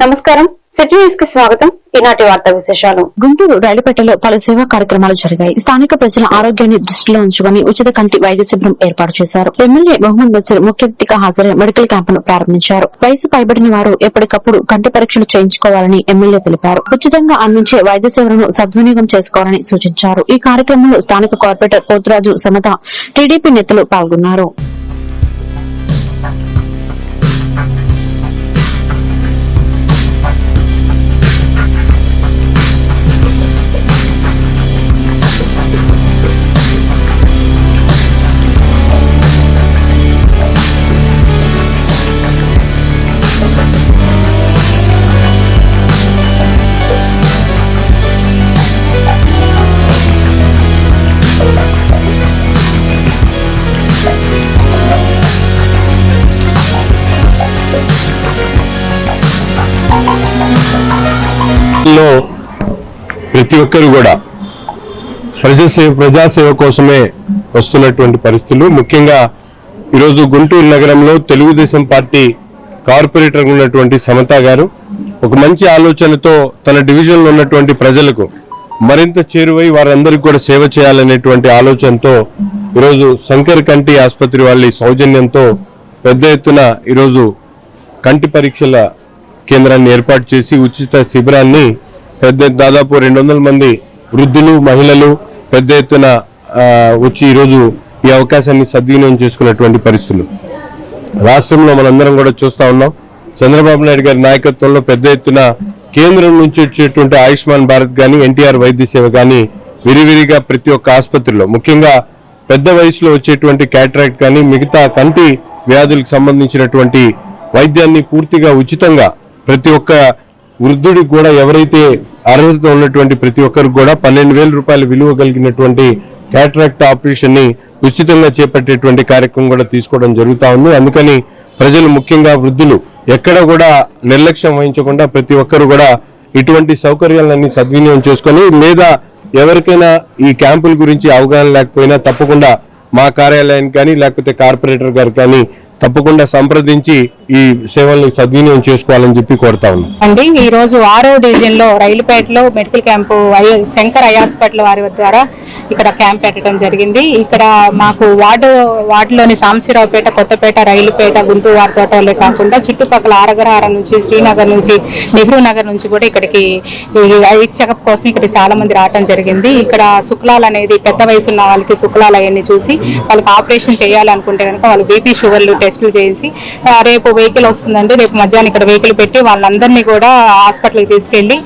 నమస్కారం. సిటీ న్యూస్కి స్వాగతం. ఈనాటి వార్తా విశేషాలు. గుంటూరు రైలుపేటలో పలు సేవా కార్యక్రమాలు జరిగాయి. స్థానిక ప్రజల ఆరోగ్యాన్ని దృష్టిలో ఉంచుకుని ఉచిత కంటి వైద్య శిబిరం ఏర్పాటు చేశారు. ఎమ్మెల్యే మహమ్మద్ బసీర్ ముఖ్య అతిథిగా హాజరై మెడికల్ క్యాంపును ప్రారంభించారు. వయసు పైబడిన వారు ఎప్పటికప్పుడు కంటి పరీక్షలు చేయించుకోవాలని ఎమ్మెల్యే తెలిపారు. ఉచితంగా అందించే వైద్య సేవలను సద్వినియోగం చేసుకోవాలని సూచించారు. ఈ కార్యక్రమంలో స్థానిక కార్పొరేటర్ పోతురాజు సమత టీడీపీ నేతలు పాల్గొన్నారు. లో ప్రతి ఒక్కరు కూడా ప్రజాసేవ ప్రజాసేవ కోసమే వస్తున్నటువంటి పరిస్థితులు. ముఖ్యంగా ఈరోజు గుంటూరు నగరంలో తెలుగుదేశం పార్టీ కార్పొరేటర్ ఉన్నటువంటి సమత గారు ఒక మంచి ఆలోచనతో తన డివిజన్లో ఉన్నటువంటి ప్రజలకు మరింత చేరువై వారందరికీ కూడా సేవ చేయాలనేటువంటి ఆలోచనతో ఈరోజు శంకర్ కంటి ఆసుపత్రి వాళ్ళ సౌజన్యంతో పెద్ద ఎత్తున ఈరోజు కంటి పరీక్షల కేంద్రాన్ని ఏర్పాటు చేసి ఉచిత శిబిరాన్ని పెద్ద దాదాపు రెండు వందల మంది వృద్ధులు మహిళలు పెద్ద ఎత్తున వచ్చి ఈరోజు ఈ అవకాశాన్ని సద్వినియోగం చేసుకున్నటువంటి పరిస్థితులు. రాష్ట్రంలో మనందరం కూడా చూస్తా ఉన్నాం. చంద్రబాబు నాయుడు గారి నాయకత్వంలో పెద్ద ఎత్తున కేంద్రం నుంచి వచ్చేటువంటి ఆయుష్మాన్ భారత్ కానీ ఎన్టీఆర్ వైద్య సేవ కానీ విరివిరిగా ప్రతి ఒక్క ఆసుపత్రిలో ముఖ్యంగా పెద్ద వయసులో వచ్చేటువంటి క్యాటరాక్ట్ కానీ మిగతా కంటి వ్యాధులకు సంబంధించినటువంటి వైద్యాన్ని పూర్తిగా ఉచితంగా ప్రతి ఒక్క వృద్ధుడికి కూడా ఎవరైతే అర్హత ఉన్నటువంటి ప్రతి ఒక్కరికి కూడా పన్నెండు వేల రూపాయల విలువ కలిగినటువంటి క్యాట్రాక్ట్ ఆపరేషన్ని ఉచితంగా చేపట్టేటువంటి కార్యక్రమం కూడా తీసుకోవడం జరుగుతూ ఉంది. అందుకని ప్రజలు ముఖ్యంగా వృద్ధులు ఎక్కడ కూడా నిర్లక్ష్యం వహించకుండా ప్రతి ఒక్కరు కూడా ఇటువంటి సౌకర్యాలన్నీ సద్వినియోగం చేసుకొని లేదా ఎవరికైనా ఈ క్యాంపుల గురించి అవగాహన లేకపోయినా తప్పకుండా మా కార్యాలయానికి కానీ లేకపోతే కార్పొరేటర్ గారు కానీ తప్పకుండా సంప్రదించి ఈ సేవలను సద్వినియోగం చేసుకోవాలని చెప్పి కోరుతా ఉన్నాం. అండి ఈ రోజు ఆరో డివిజన్లో రైలుపేటలో medical camp Shankar eye hospital వారి ద్వారా ఇక్కడ క్యాంప్ పెట్టడం జరిగింది. ఇక్కడ మాకు వార్డు వార్డులోని సాంశీరావుపేట కొత్తపేట రైలుపేట గుంటూరు వారి తోటలే కాకుండా చుట్టుపక్కల ఆరగరహారం నుంచి శ్రీనగర్ నుంచి నెహ్రూ నగర్ నుంచి కూడా ఇక్కడికి ఈ ఐ చెకప్ కోసం ఇక్కడ చాలా మంది రావడం జరిగింది. ఇక్కడ శుక్లాలు అనేది పెద్ద వయసు ఉన్న వాళ్ళకి శుక్లాలు అవన్నీ చూసి వాళ్ళకి ఆపరేషన్ చేయాలనుకుంటే కనుక వాళ్ళు బీపీ షుగర్లు టెస్టులు చేసి రేపు వెహికల్ వస్తుందండి. రేపు మధ్యాహ్నం ఇక్కడ వెహికల్ పెట్టి వాళ్ళందరినీ కూడా హాస్పిటల్కి తీసుకెళ్ళి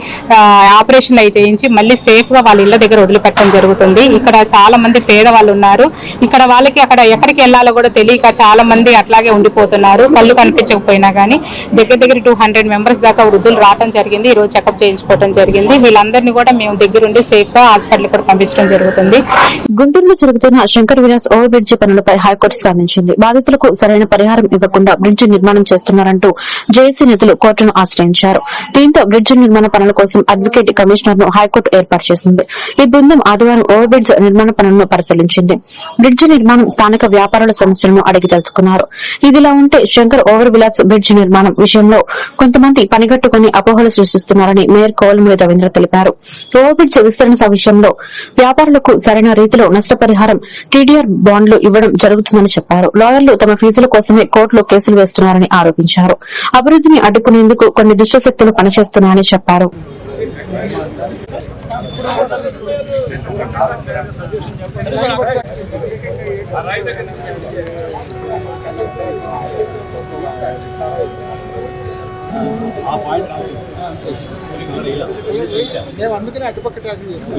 ఆపరేషన్ అవి చేయించి మళ్ళీ సేఫ్గా వాళ్ళ ఇళ్ళ దగ్గర వదిలిపెట్టడం జరుగుతుంది. ఇక్కడ చాలా మంది పేదవాళ్ళు ఉన్నారు. ఇక్కడ వాళ్ళకి అక్కడ ఎక్కడికి వెళ్ళాలో కూడా తెలియక చాలా మంది అట్లాగే ఉండిపోతున్నారు. కళ్ళు కనిపించకపోయినా కానీ దగ్గర దగ్గర టూ హండ్రెడ్ మెంబర్స్ దాకా వృద్ధులు రావడం జరిగింది. ఈ రోజు చెకప్ చేయించుకోవడం జరిగింది. వీళ్ళందరినీ కూడా మేము దగ్గరుండి సేఫ్గా హాస్పిటల్ కూడా పంపించడం జరుగుతుంది. గుంటూరులో జరుగుతున్న శంకర్ విలాస్ ఓవర్ బ్రిడ్జి పనులపై హైకోర్టు స్పందించింది. బాధితులకు సరైన పరిహారం ఇవ్వకుండా బ్రిడ్జి నిర్మాణం చేస్తున్నారంటూ జేఏసీ నిధులు కోర్టును ఆశ్రయించారు. దీంతో బ్రిడ్జి నిర్మాణ పనుల కోసం అడ్వకేట్ కమిషనర్ను హైకోర్టు ఏర్పాటు చేసింది. ఈ బృందం ఆదివారం ఓవర్ బ్రిడ్జ్ నిర్మాణ పనులను పరిశీలించింది. బ్రిడ్జి నిర్మాణం స్థానిక వ్యాపారుల సమస్యలను అడిగి తెలుసుకున్నారు. ఇదిలా ఉంటే శంకర్ ఓవర్ విలాస్ బ్రిడ్జి నిర్మాణం విషయంలో కొంతమంది పనిగట్టుకుని అపోహలు సృష్టిస్తున్నారని మేయర్ కోవలమూరి రవీంద్ర తెలిపారు. ఓవర్ బ్రిడ్జ్ విస్తరణ విషయంలో వ్యాపారులకు సరైన రీతిలో నష్టపరిహారం టీడీఆర్ బాండ్లు ఇవ్వడం జరుగుతుందని చెప్పారు. లాయర్లు తమ ఫీజుల కోసమే కోర్టులో కేసులు వేస్తున్నారని ఆరోపించారు. అభివృద్ధిని అడ్డుకునేందుకు కొన్ని దుష్టశక్తులు పనిచేస్తున్నాయని చెప్పారు. మేము అందుకనే అటుపక్క ట్రాకింగ్ చేస్తాం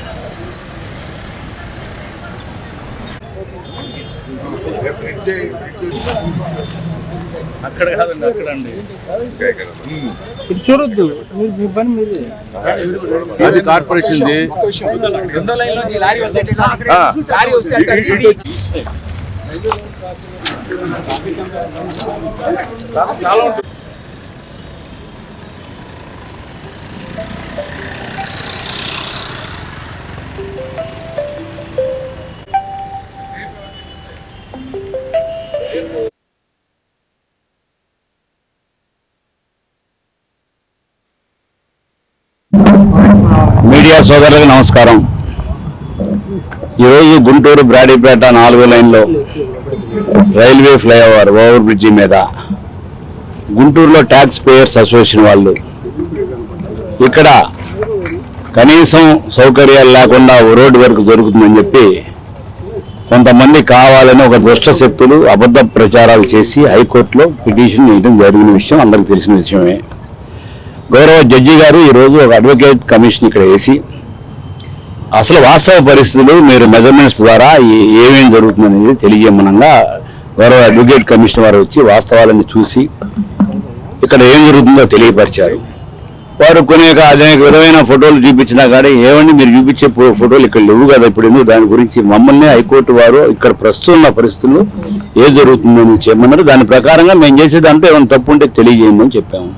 కాదండి అక్కడ అండి ఇది చూడొద్దు. మీరు మీ పని మీది. అది కార్పొరేషన్ రెండో లైన్ నుంచి లారీ వస్తే. లారీ వస్తే. చాలా ఉంటుంది. మీడియా సోదరులకు నమస్కారం. ఈరోజు గుంటూరు బ్రాడీపేట నాలుగో లైన్లో రైల్వే ఫ్లైఓవర్ ఓవర్ బ్రిడ్జి మీద గుంటూరులో ట్యాక్స్ పేయర్స్ అసోసియేషన్ వాళ్ళు. ఇక్కడ కనీసం సౌకర్యాలు లేకుండా రోడ్డు వరకు దొరుకుతుందని చెప్పి కొంతమంది కావాలని ఒక దుష్ట శక్తులు అబద్ధ ప్రచారాలు చేసి హైకోర్టులో పిటిషన్ వేయడం జరిగిన విషయం అందరికీ తెలిసిన విషయమే. గౌరవ జడ్జి గారు ఈరోజు ఒక అడ్వకేట్ కమిషన్ ఇక్కడ వేసి అసలు వాస్తవ పరిస్థితులు మీరు మెజర్మెంట్స్ ద్వారా ఏమేమి ఏమేం జరుగుతుందనేది తెలియజేయమనంగా గౌరవ అడ్వకేట్ కమిషన్ వారు వచ్చి వాస్తవాలను చూసి ఇక్కడ ఏం జరుగుతుందో తెలియపరిచారు. వారు కొన్ని అనేక విధమైన ఫోటోలు చూపించినా కానీ ఏమండి మీరు చూపించే ఫోటోలు ఇక్కడ లేవు కదా ఇప్పుడు ఎందుకు? దాని గురించి మమ్మల్ని హైకోర్టు వారు ఇక్కడ ప్రస్తుతం ఉన్న పరిస్థితుల్లో జరుగుతుందో మీరు చెప్పమన్నారు. దాని ప్రకారంగా మేము చేసేదంటే ఏమైనా తప్పు ఉంటే తెలియజేయమని చెప్పాము.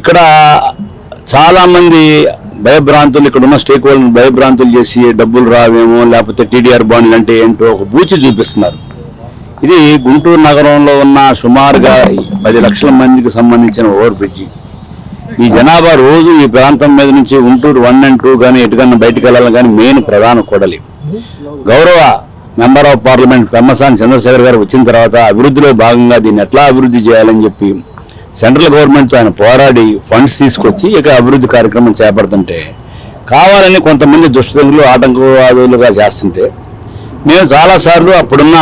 ఇక్కడ చాలామంది భయభ్రాంతులు ఇక్కడ ఉన్న స్టేక్ హోల్డర్ భయభ్రాంతులు చేసి డబ్బులు రావేమో లేకపోతే టీడీఆర్ బాండ్లు అంటే ఏంటో ఒక బూచి చూపిస్తున్నారు. ఇది గుంటూరు నగరంలో ఉన్న సుమారుగా పది లక్షల మందికి సంబంధించిన ఓవర్ బ్రిడ్జి. ఈ జనాభా రోజు ఈ ప్రాంతం మీద నుంచి గుంటూరు వన్ అండ్ టూ కానీ ఎటుకన్నా బయటకు వెళ్ళాలని కానీ మెయిన్ ప్రధాన కూడలి. గౌరవ member of parliament Pemmasani Chandrasekhar garu వచ్చిన తర్వాత అభివృద్ధిలో భాగంగా దీన్ని ఎట్లా అభివృద్ధి చేయాలని చెప్పి సెంట్రల్ గవర్నమెంట్తో ఆయన పోరాడి ఫండ్స్ తీసుకొచ్చి ఇక అభివృద్ధి కార్యక్రమం చేపడుతుంటే కావాలని కొంతమంది దుష్టతలు ఆటంకవాదులుగా చేస్తుంటే మేము చాలాసార్లు అప్పుడున్న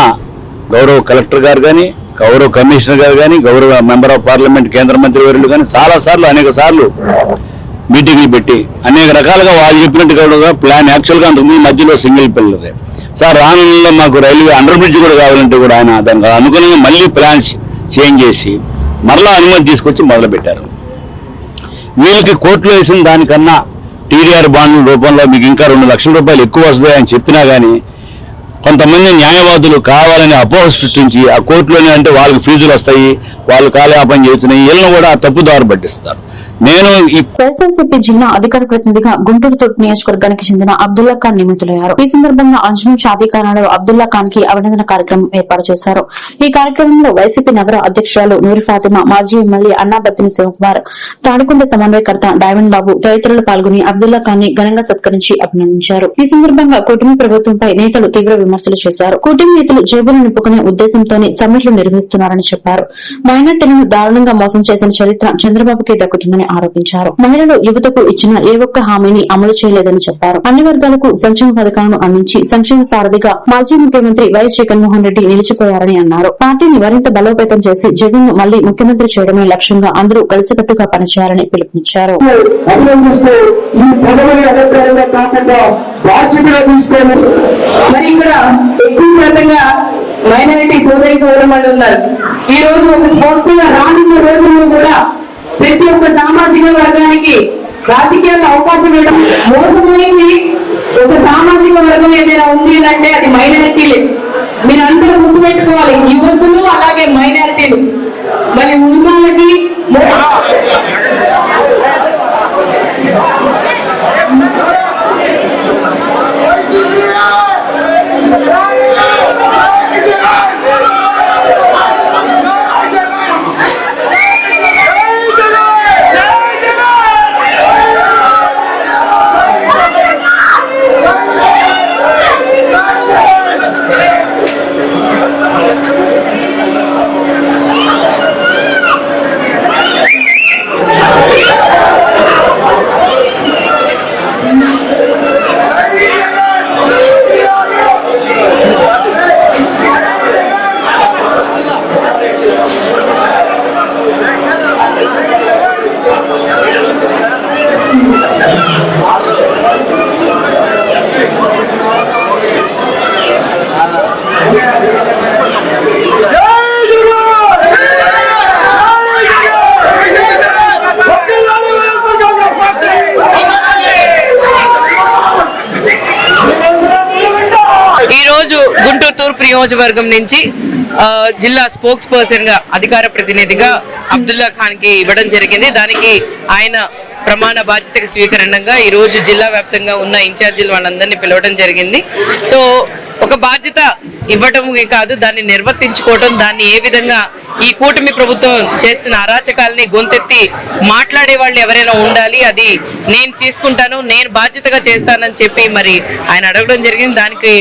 గౌరవ కలెక్టర్ గారు కానీ గౌరవ కమిషనర్ గారు కానీ గౌరవ మెంబర్ ఆఫ్ పార్లమెంట్ కేంద్ర మంత్రి వర్యులు కానీ చాలాసార్లు అనేక సార్లు మీటింగ్లు పెట్టి అనేక రకాలుగా వాళ్ళు చెప్పినట్టుగా ప్లాన్ యాక్చువల్గా అంతకుముందు మధ్యలో సింగిల్ పిల్లరే సార్ రానుల్లో మాకు రైల్వే అండర్ బ్రిడ్జ్ కూడా కావాలంటే కూడా ఆయన దానికి అనుగుణంగా మళ్ళీ ప్లాన్స్ చేంజ్ చేసి మరలా అనుమతి తీసుకొచ్చి మొదలుపెట్టారు. వీళ్ళకి కోర్టులో వేసిన దానికన్నా టీడీఆర్ బాండ్ల రూపంలో మీకు ఇంకా రెండు లక్షల రూపాయలు ఎక్కువ వస్తాయని చెప్పినా కానీ కొంతమంది న్యాయవాదులు కావాలని అపోహ సృష్టించి ఆ కోర్టులోనే అంటే వాళ్ళకి ఫీజులు వస్తాయి వాళ్ళు కాలయాపన చేస్తున్నాయి వీళ్ళని కూడా తప్పుదారు పట్టిస్తారు. నేను వైఎస్ఆర్సీపీ జిల్లా అధికార ప్రతినిధిగా గుంటూరు తూర్పు నియోజకవర్గానికి చెందిన అబ్దుల్లా ఖాన్ నియమితులయ్యారు. ఈ సందర్భంగా అంజనం షాదీఖానాలో అబ్దుల్లా ఖాన్కి అభినందన కార్యక్రమం ఏర్పాటు చేశారు. ఈ కార్యక్రమంలో వైసీపీ నగర అధ్యక్షురాలు నూరి ఫాతిమా మాజీ ఎమ్మెల్యే అన్నాబత్తిని శివకుమార్ తాడికొండ సమన్వయకర్త డైమండ్ బాబు తదితరులు పాల్గొని అబ్దుల్లా ఖాన్ని ఘనంగా సత్కరించి అభినందించారు. ఈ సందర్భంగా కూటమి ప్రభుత్వంపై నేతలు తీవ్ర విమర్శలు చేశారు. కూటమి నేతలు జేబులు నింపుకునే ఉద్దేశంతోనే సమ్మిట్లు నిర్వహిస్తున్నారని చెప్పారు. మైనార్టీలను దారుణంగా మోసం చేసిన చరిత్ర చంద్రబాబుకే దక్కుతుందని ఆరోపించారు. మహిళలు యువతకు ఇచ్చిన ఏ ఒక్క హామీని అమలు చేయలేదని చెప్పారు. అన్ని వర్గాలకు సంక్షేమ పథకాలను అందించి సంక్షేమ సారథిగా మాజీ ముఖ్యమంత్రి వైఎస్ జగన్మోహన్ రెడ్డి నిలిచిపోయారని అన్నారు. పార్టీని మరింత బలోపేతం చేసి జగన్ను మళ్ళీ ముఖ్యమంత్రి చేయడమే లక్ష్యంగా అందరూ కలిసికట్టుగా పనిచేయాలని పిలుపునిచ్చారు. మరి ఇక్కడ ఎక్కువ శాతంగా మైనారిటీ సోదరి సోదరులు ఉన్నారు. ఈ రోజు ఒక స్పోర్ట్స్గా రానున్న రోజుల్లో కూడా ప్రతి ఒక్క సామాజిక వర్గానికి రాజకీయాల్లో అవకాశం ఇవ్వడం మోసమైంది ఒక సామాజిక వర్గం ఏదైనా ఉంది అంటే అది మైనారిటీలే. మీరు అందరూ గుర్తుపెట్టుకోవాలి పెట్టుకోవాలి యువతులు అలాగే మైనారిటీలు. మరి ఉద్యమాలకి నియోజకవర్గం నుంచి జిల్లా స్పోక్స్ పర్సన్గా అధికార ప్రతినిధిగా అబ్దుల్లా ఖాన్కి ఇవ్వడం జరిగింది. దానికి ఆయన ప్రమాణ బాధ్యతకు స్వీకరణంగా ఈ రోజు జిల్లా వ్యాప్తంగా ఉన్న ఇన్ఛార్జీలు వాళ్ళందరినీ పిలవడం జరిగింది. సో ఒక బాధ్యత ఇవ్వటమే కాదు దాన్ని నిర్వర్తించుకోవటం దాన్ని ఏ విధంగా ఈ కూటమి ప్రభుత్వం చేస్తున్న అరాచకాలని గొంతెత్తి మాట్లాడే వాళ్ళు ఎవరైనా ఉండాలి అది నేను తీసుకుంటాను నేను బాధ్యతగా చేస్తానని చెప్పి మరి ఆయన అడగడం జరిగింది. దానికి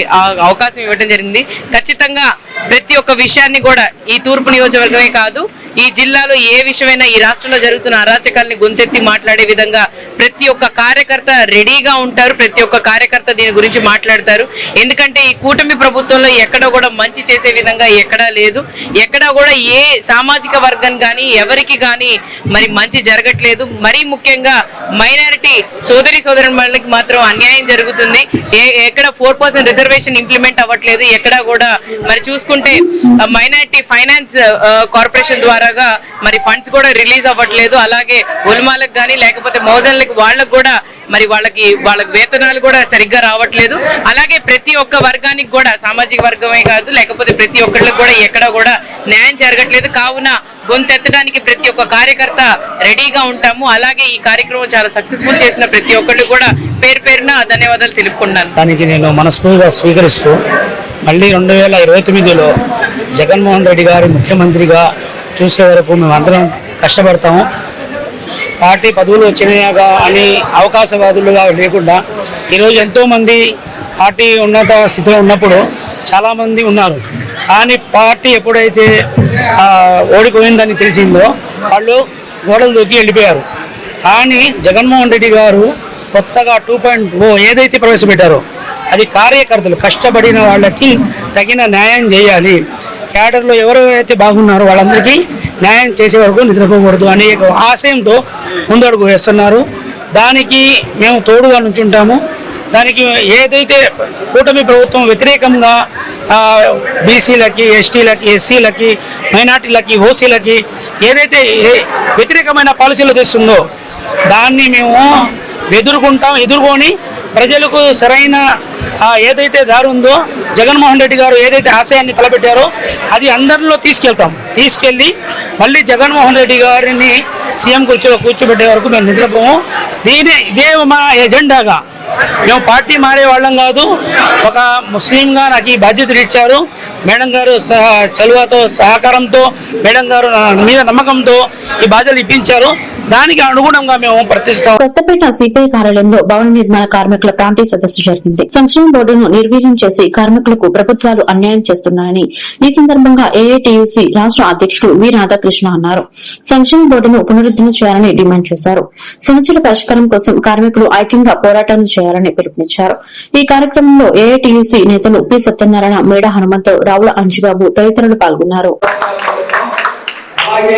అవకాశం ఇవ్వడం జరిగింది. ఖచ్చితంగా ప్రతి ఒక్క విషయాన్ని కూడా ఈ తూర్పు నియోజకవర్గమే కాదు ఈ జిల్లాలో ఏ విషయమైనా ఈ రాష్ట్రంలో జరుగుతున్న అరాచకాల్ని గొంతెత్తి మాట్లాడే విధంగా ప్రతి ఒక్క కార్యకర్త రెడీగా ఉంటారు ప్రతి ఒక్క కార్యకర్త దీని గురించి మాట్లాడతారు. ఎందుకంటే ఈ కూటమి ప్రభుత్వంలో ఎక్కడా కూడా మంచి చేసే విధంగా ఎక్కడా లేదు. ఎక్కడా కూడా ఏ సామాజిక వర్గం కానీ ఎవరికి కానీ మరి మంచి జరగట్లేదు. మరీ ముఖ్యంగా మైనారిటీ సోదరి సోదరు వాళ్ళకి మాత్రం అన్యాయం జరుగుతుంది. ఏ ఎక్కడ ఫోర్ పర్సెంట్ రిజర్వేషన్ ఇంప్లిమెంట్ అవ్వట్లేదు. ఎక్కడా కూడా మరి చూసుకుంటే మైనారిటీ ఫైనాన్స్ కార్పొరేషన్ ద్వారాగా మరి ఫండ్స్ కూడా రిలీజ్ అవ్వట్లేదు. అలాగే ఉల్మాలకు కానీ లేకపోతే మోజన్లకు వాళ్ళకు కూడా మరి వాళ్ళకి వాళ్ళకి వేతనాలు కూడా సరిగ్గా రావట్లేదు. అలాగే ప్రతి ఒక్క వర్గానికి కూడా సామాజిక వర్గమే కాదు లేకపోతే ప్రతి ఒక్కళ్ళకి కూడా ఎక్కడ కూడా న్యాయం జరగట్లేదు. కావున గొంతెత్తడానికి ప్రతి ఒక్క కార్యకర్త రెడీగా ఉంటాము. అలాగే ఈ కార్యక్రమం చాలా సక్సెస్ఫుల్ చేసిన ప్రతి ఒక్కళ్ళు కూడా పేరు పేరున ధన్యవాదాలు తెలుపుకున్నాను దానికి నేను మనస్ఫూర్తిగా స్వీకరిస్తూ మళ్ళీ రెండు వేల ఇరవై తొమ్మిదిలో జగన్మోహన్ రెడ్డి గారి ముఖ్యమంత్రిగా చూసే వరకు మేమందరం కష్టపడతాము. పార్టీ పదవులు వచ్చినాయగా అని అవకాశవాదులుగా లేకుండా ఈరోజు ఎంతోమంది పార్టీ ఉన్నత స్థితిలో ఉన్నప్పుడు చాలామంది ఉన్నారు. కానీ పార్టీ ఎప్పుడైతే ఓడిపోయిందని తెలిసిందో వాళ్ళు గోడలు దూకి వెళ్ళిపోయారు. కానీ జగన్మోహన్ రెడ్డి గారు కొత్తగా టూ పాయింట్ ఓ ఏదైతే ప్రవేశపెట్టారో అది కార్యకర్తలు కష్టపడిన వాళ్ళకి తగిన న్యాయం చేయాలి. క్యాడర్లో ఎవరైతే బాగున్నారో వాళ్ళందరికీ న్యాయం చేసే వరకు నిద్రపోకూడదు అనే ఒక ఆశయంతో ముందడుగు వేస్తున్నారు. దానికి మేము తోడుగా నుంచుంటాము. దానికి ఏదైతే కూటమి ప్రభుత్వం వ్యతిరేకంగా బీసీలకి ఎస్టీలకి ఎస్సీలకి మైనార్టీలకి ఓసీలకి ఏదైతే వ్యతిరేకమైన పాలసీలు తెస్తుందో దాన్ని మేము ఎదుర్కొంటాం ఎదుర్కొని ప్రజలకు సరైన ఏదైతే దారి ఉందో జగన్మోహన్ రెడ్డి గారు ఏదైతే ఆశయాన్ని తలపెట్టారో అది అందరిలో తీసుకెళ్తాం. తీసుకెళ్ళి మళ్ళీ జగన్మోహన్ రెడ్డి గారిని సీఎం కూర్చో కూర్చోబెట్టే వరకు మేము నిద్రపోము. దీని ఇదే మా ఎజెండాగా. మేము పార్టీ మారే వాళ్ళం కాదు. ఒక ముస్లింగా నాకు ఈ బాధ్యతలు ఇచ్చారు మేడం గారు సహ- చలువతో సహకారంతో మేడం గారు నా మీద నమ్మకంతో ఈ బాధ్యతలు ఇప్పించారు. దానికి అనుగుణంగా మేము ప్రతిష్ట కొత్తపేట సిపిఐ కార్యాలయంలో భవన నిర్మాణ కార్మికుల ప్రాంతీయ సదస్సు జరిగింది. సంక్షేమ బోర్డును నిర్వీర్యం చేసి కార్మికులకు ప్రభుత్వాలు అన్యాయం చేస్తున్నాయని ఈ సందర్భంగా ఏఐటియుసి రాష్ట అధ్యకుడు వి. రాధాకృష్ణ అన్నారు. సంక్షేమ బోర్డును పునరుద్ధరణ చేయాలని డిమాండ్ చేశారు. సమస్యల పరిష్కారం కోసం కార్మికులు ఐక్యంగా పోరాటం చేయాలని పిలుపునిచ్చారు. ఈ కార్యక్రమంలో ఏఐటియుసి నేతలు పి. సత్యనారాయణ మేడ హనుమంతరావు రావుల అంజుబాబు తదితరులు పాల్గొన్నారు. అలాగే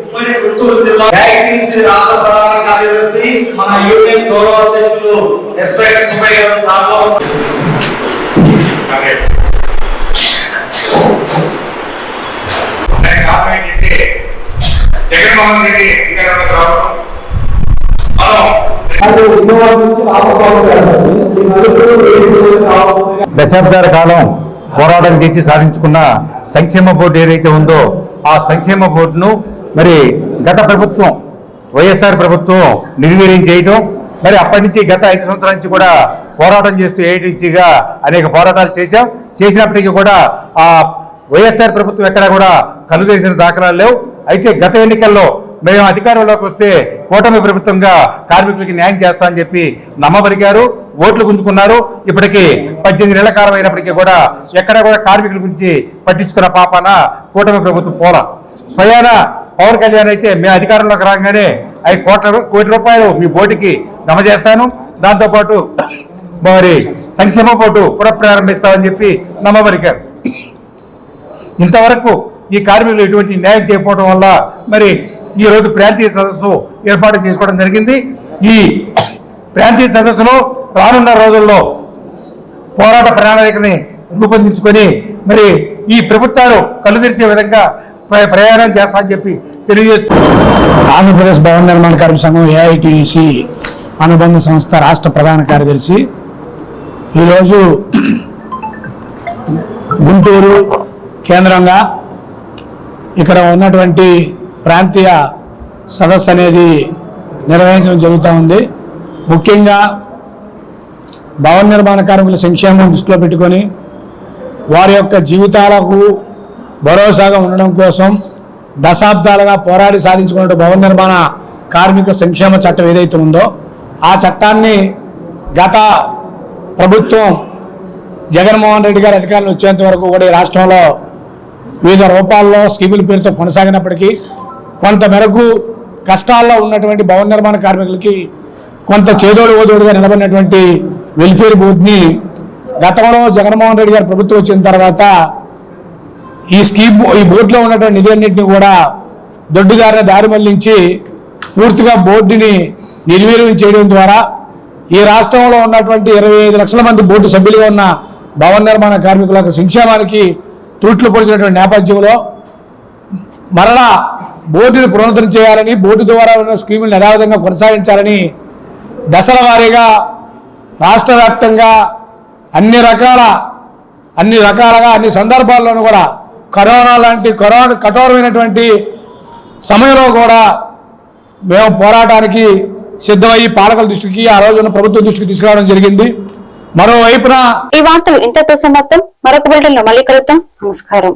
ఉమ్మడి గుంటూరు జిల్లా రాష్ట్ర ప్రధాన కార్యదర్శి మన యూనియన్ గౌరవ అధ్యక్షులు ఎస్వై లక్ష్మయ్య గారు దానిలో జగన్మోహన్ రెడ్డి అధికారంలోకి రావడం. దశాబ్దాల కాలం పోరాటం చేసి సాధించుకున్న సంక్షేమ బోర్డు ఏదైతే ఉందో ఆ సంక్షేమ బోర్డును మరి గత ప్రభుత్వం వైఎస్ఆర్ ప్రభుత్వం నిర్వీర్యం చేయటం మరి అప్పటి నుంచి గత ఐదు సంవత్సరాల నుంచి కూడా పోరాటం చేస్తూ ఏఐటీసీగా అనేక పోరాటాలు చేశాం. చేసినప్పటికీ కూడా ఆ వైఎస్ఆర్ ప్రభుత్వం ఎక్కడ కూడా కళ్ళు తెరిచిన దాఖలాలు లేవు. అయితే గత ఎన్నికల్లో మేము అధికారంలోకి వస్తే కూటమి ప్రభుత్వంగా కార్మికులకి న్యాయం చేస్తామని చెప్పి నమ్మబలికారు ఓట్లు గుంజుకున్నారు. ఇప్పటికీ పద్దెనిమిది నెలల కాలం అయినప్పటికీ కూడా ఎక్కడ కూడా కార్మికుల గురించి పట్టించుకున్న పాపాన కూటమి ప్రభుత్వం పోల. స్వయాన పవన్ కళ్యాణ్ అయితే మేము అధికారంలోకి రాగానే ఐదు కోట్ల కోటి రూపాయలు మీ బోటికి జమ చేస్తాను. దాంతోపాటు మరి సంక్షేమ బోటు పునఃప్రారంభిస్తామని చెప్పి నమ్మబలికారు ఇంతవరకు ఈ కార్మికులు ఎటువంటి న్యాయం చేయకపోవడం వల్ల మరి ఈ రోజు ప్రాంతీయ సదస్సు ఏర్పాటు చేసుకోవడం జరిగింది. ఈ ప్రాంతీయ సదస్సులో రానున్న రోజుల్లో పోరాట ప్రణాళికని రూపొందించుకొని మరి ఈ ప్రభుత్వాలు కళ్ళు తెరిచే విధంగా ప్ర- ప్రయాణం చేస్తామని చెప్పి తెలియజేస్తూ ఆంధ్రప్రదేశ్ భవన నిర్మాణ కార్మిక సంఘం ఏఐటిసి అనుబంధ సంస్థ రాష్ట్ర ప్రధాన కార్యదర్శి. ఈరోజు గుంటూరు కేంద్రంగా ఇక్కడ ఉన్నటువంటి ప్రాంతీయ సదస్సు అనేది నిర్వహించడం జరుగుతూ ఉంది. ముఖ్యంగా భవన నిర్మాణ కార్మికుల సంక్షేమం దృష్టిలో పెట్టుకొని వారి యొక్క జీవితాలకు భరోసాగా ఉండడం కోసం దశాబ్దాలుగా పోరాడి సాధించుకున్న భవన నిర్మాణ కార్మిక సంక్షేమ చట్టం ఏదైతే ఉందో ఆ చట్టాన్ని గత ప్రభుత్వం జగన్మోహన్ రెడ్డి గారు అధికారంలో వచ్చేంత వరకు కూడా ఈ రాష్ట్రంలో వివిధ రూపాల్లో స్కీముల పేరుతో కొనసాగినప్పటికీ కొంత మేరకు కష్టాల్లో ఉన్నటువంటి భవన నిర్మాణ కార్మికులకి కొంత చేదోడు ఓదోడుగా నిలబడినటువంటి వెల్ఫేర్ బోర్డుని గతంలో జగన్మోహన్ రెడ్డి గారు ప్రభుత్వం వచ్చిన తర్వాత ఈ స్కీమ్ ఈ బోర్డులో ఉన్నటువంటి నిధులన్నింటినీ కూడా దొడ్డుదారిన దారి మళ్ళించి పూర్తిగా బోర్డుని నిర్వీర్యం చేయడం ద్వారా ఈ రాష్ట్రంలో ఉన్నటువంటి ఇరవై ఐదు లక్షల మంది బోర్డు సభ్యులుగా ఉన్న భవన నిర్మాణ కార్మికుల యొక్క సంక్షేమానికి తూట్లు పొడిచినటువంటి నేపథ్యంలో మరలా బోర్డుని పునరుద్ధరణ చేయాలని బోర్డు ద్వారా ఉన్న స్కీములను యథావిధంగా కొనసాగించాలని దశల వారీగా రాష్ట్ర వ్యాప్తంగా అన్ని రకాల అన్ని రకాలుగా అన్ని సందర్భాల్లోనూ కూడా కరోనా లాంటి కరోనా కఠోరమైనటువంటి సమయంలో కూడా మేము పోరాటానికి సిద్ధమయ్యి పాలకుల దృష్టికి ఆ రోజున ప్రభుత్వం దృష్టికి తీసుకురావడం జరిగింది. మరోవైపున ఈ వార్తలు ఇంతతో సమాప్తం మరొక బులెటిన్లో మళ్ళీ కలుద్దాం. నమస్కారం.